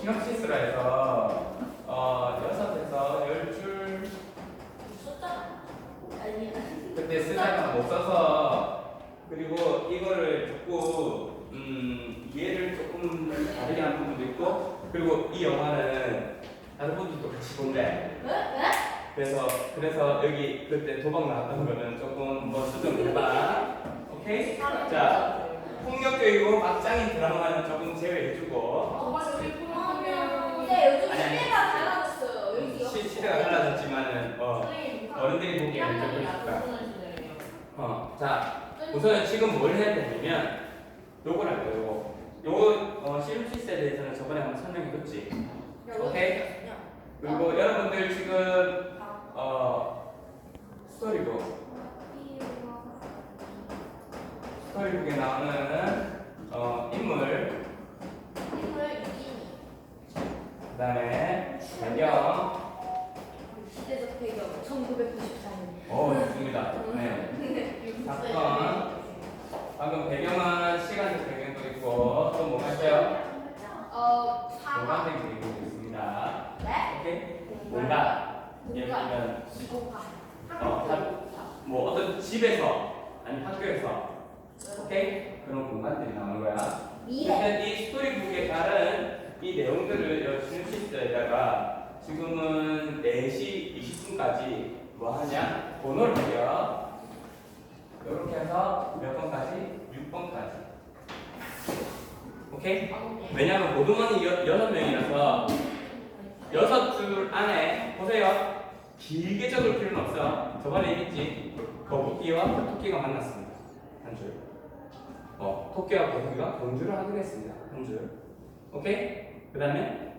시놉시스라 해서 어 여섯에서 열줄 썼잖아. 아니야. 그때 쓰다가 못 써서 그리고 이거를 자꾸 음 이해를 조금 다르게 하는 부분도 있고 그리고 이 영화는 다른 분들도 같이 본대 왜? 왜? 그래서 그래서 여기 그때 도박 나왔던 거는 조금 뭐 수정 해봐 오케이 자 폭력적이고 막장인 드라마는 조금 제외해주고 여기 보 면. 네, 요즘 아니, 아니. 시대가 달라졌어요. 여기 시, 시대가 달라졌지만은 어 어른들이 보기에는 좀 그렇다 어, 자 우선은 지금 뭘 해야 되냐면 요걸 할 거예요 요거 요거 어, 시름시스에 대해서는 저번에 한번 설명해줬지 오케이. 그리고 여러분들 지금 어 스토리북 스토리북에 나오는 어 인물 그다음에 배경 시대적 배경 1994년. 오 좋습니다 네 사건 방금 배경은 시간적 배경도 있고 또 뭐가 있어요? 어, 사과. 배경도 있습니다 네? 오케이 공간 예를 들면 기고가. 어, 한- 뭐 어떤 집에서 아니 학교에서 오케이 그런 공간들이 나오는 거야. 미래. 일단 이 스토리북에 따른 이 내용들을 신시스에다가 지금은 4시 20분까지 뭐 하냐 번호를 매겨 이렇게 해서 몇 번까지 6번까지 오케이 왜냐하면 모두만이 여- 여섯 명이라서 여섯 줄 안에 보세요. 길게 적을 필요는 없어. 저번에 얘기했지. 거북이와 토끼가 만났습니다. 한 줄. 어, 토끼와 거북이가 경주를 하기로 했습니다. 한 줄. 오케이? 그 다음에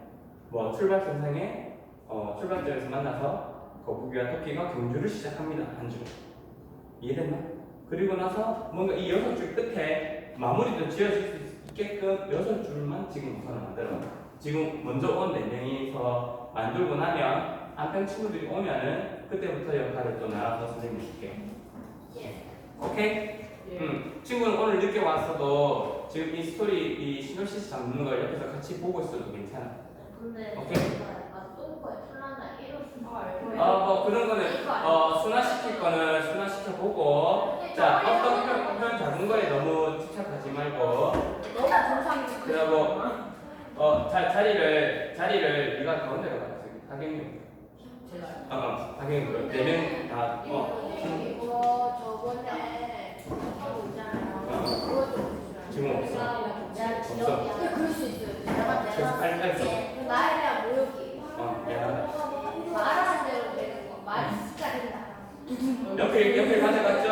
뭐 출발선상에 어, 출발점에서 만나서 거북이와 토끼가 경주를 시작합니다. 한 줄. 이해됐나? 그리고 나서 뭔가 이 여섯 줄 끝에 마무리도 지어질 수 있게끔 여섯 줄만 지금 우선 만들어. 지금 먼저 온 네 명이서 만들고 나면 안편 친구들이 오면은 그때부터 역할을 또 나눠서 선생님이 줄게. 오케이? 음, 친구는 오늘 늦게 왔어도 지금 이 스토리, 이 시놉시스 잡는 걸 옆에서 같이 보고 있어도 괜찮아. 근데 오케이. 약간 똥꼬에 플라나 이런 어, 뭐 그런 거는 어, 순화시킬 거는 순화시켜 보고. 자 어떤 표현, 표현 잡는 거에 너무 집착하지 말고. 너무 정상이 그리고 어 자, 자리를 자리를 네가 가운데로 가 박영민 제가요? 어, 어. 박영민 네명다 어. 이거 저번에 하고 있잖아요. 그거 좀 주시라고. 지금 없어. 내가 없어. 기억이 안 나. 그럴 수 있어요. 내가 내가 써. 나에 대한 모욕이. 어 미안하다 말하는 대로 되는 거. 말 진짜 된다. 연필 연필 가져갔죠?